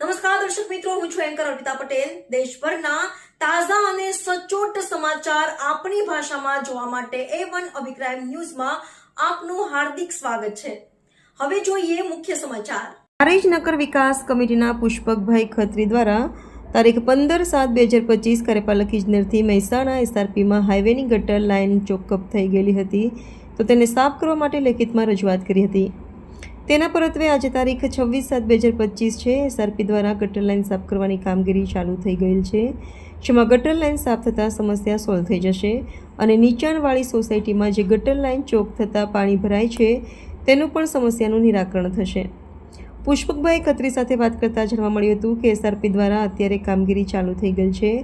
નમસ્કાર દર્શક મિત્રો, હું છું એન્કર અર્પિતા પટેલ. દેશભરના તાજા અને સચોટ સમાચાર આપણી ભાષામાં જોવા માટે એ વન અભિક્રાઇમ ન્યૂઝમાં આપનું હાર્દિક સ્વાગત છે. હવે જોઈએ મુખ્ય સમાચાર. હારીજ નગર વિકાસ કમિટીના પુષ્પકભાઈ ખત્રી દ્વારા તારીખ પંદર સાત બે હજાર પચીસ કાર્યપાલક ઇજનેરથી મહેસાણા એસઆરપીમાં હાઈવેની ગટર લાઇન ચોકઅપ થઈ ગયેલી હતી. તો તેને સાફ કરવા માટે લેખિતમાં રજૂઆત કરી હતી. તેના પરત્વે આજે તારીખ છવ્વીસ સાત બે હજાર પચીસ છે. એસઆરપી દ્વારા ગટર લાઇન સાફ કરવાની કામગીરી ચાલુ થઈ ગયેલ છે, જેમાં ગટર લાઇન સાફ થતાં સમસ્યા સોલ્વ થઈ જશે અને નીચાણવાળી સોસાયટીમાં જે ગટર લાઇન ચોક થતાં પાણી ભરાય છે, તેનું પણ સમસ્યાનું નિરાકરણ થશે. પુષ્પકભાઈ ખત્રી સાથે વાત કરતાં જાણવા મળ્યું હતું કે એસઆરપી દ્વારા અત્યારે કામગીરી ચાલુ થઈ ગઈ છે.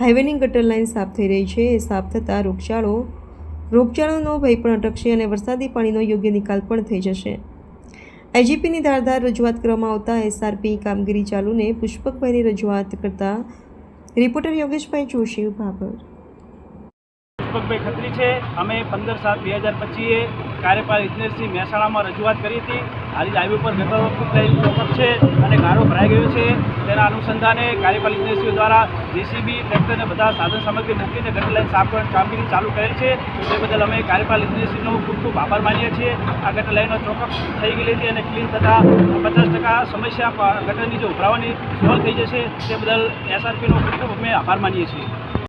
હાઈવેની ગટર લાઇન સાફ થઈ રહી છે. એ સાફ થતાં રોગચાળો, રોગચાળોનો ભય પણ અટકશે અને વરસાદી પાણીનો યોગ્ય નિકાલ પણ થઈ જશે. આઈજીપીની ધારદાર રજૂઆત કરવામાં આવતા એસઆરપી કામગીરી ચાલુને પુષ્પકભાઈની રજૂઆત કરતા રિપોર્ટર યોગેશભાઈ જોશી ભાભર પુષ્પકભાઈ ખત્રી છે. અમે પંદર સાત બે હજાર પચીએ કાર્યપાલ ઇજનેરસિંહ મહેસાણામાં રજૂઆત કરી હતી. આજે હાઈવે પર ગટર ચોકઅપ છે અને ગાળો ભરાઈ ગયો છે. તેના અનુસંધાને કાર્યપાલ ઇજનેરસિંહ દ્વારા જેસીબી ટ્રેક્ટરને બધા સાધન સામગ્રી મૂકીને ગટર લાઈન સાફ કરવાની કામગીરી ચાલુ કરેલ છે. તે બદલ અમે કાર્યપાલ ઇજનેરસિંહનો ખૂબ ખૂબ આભાર માનીએ છીએ. આ ગટર લાઈનો ચોકઅપ થઈ ગયેલી હતી અને ક્લીન થતાં પચાસ ટકા સમસ્યા ગટરની જે ઉભરાવાની સોલ્વ થઈ જશે, તે બદલ એસઆરપીનો ખૂબ ખૂબ અમે આભાર માનીએ છીએ.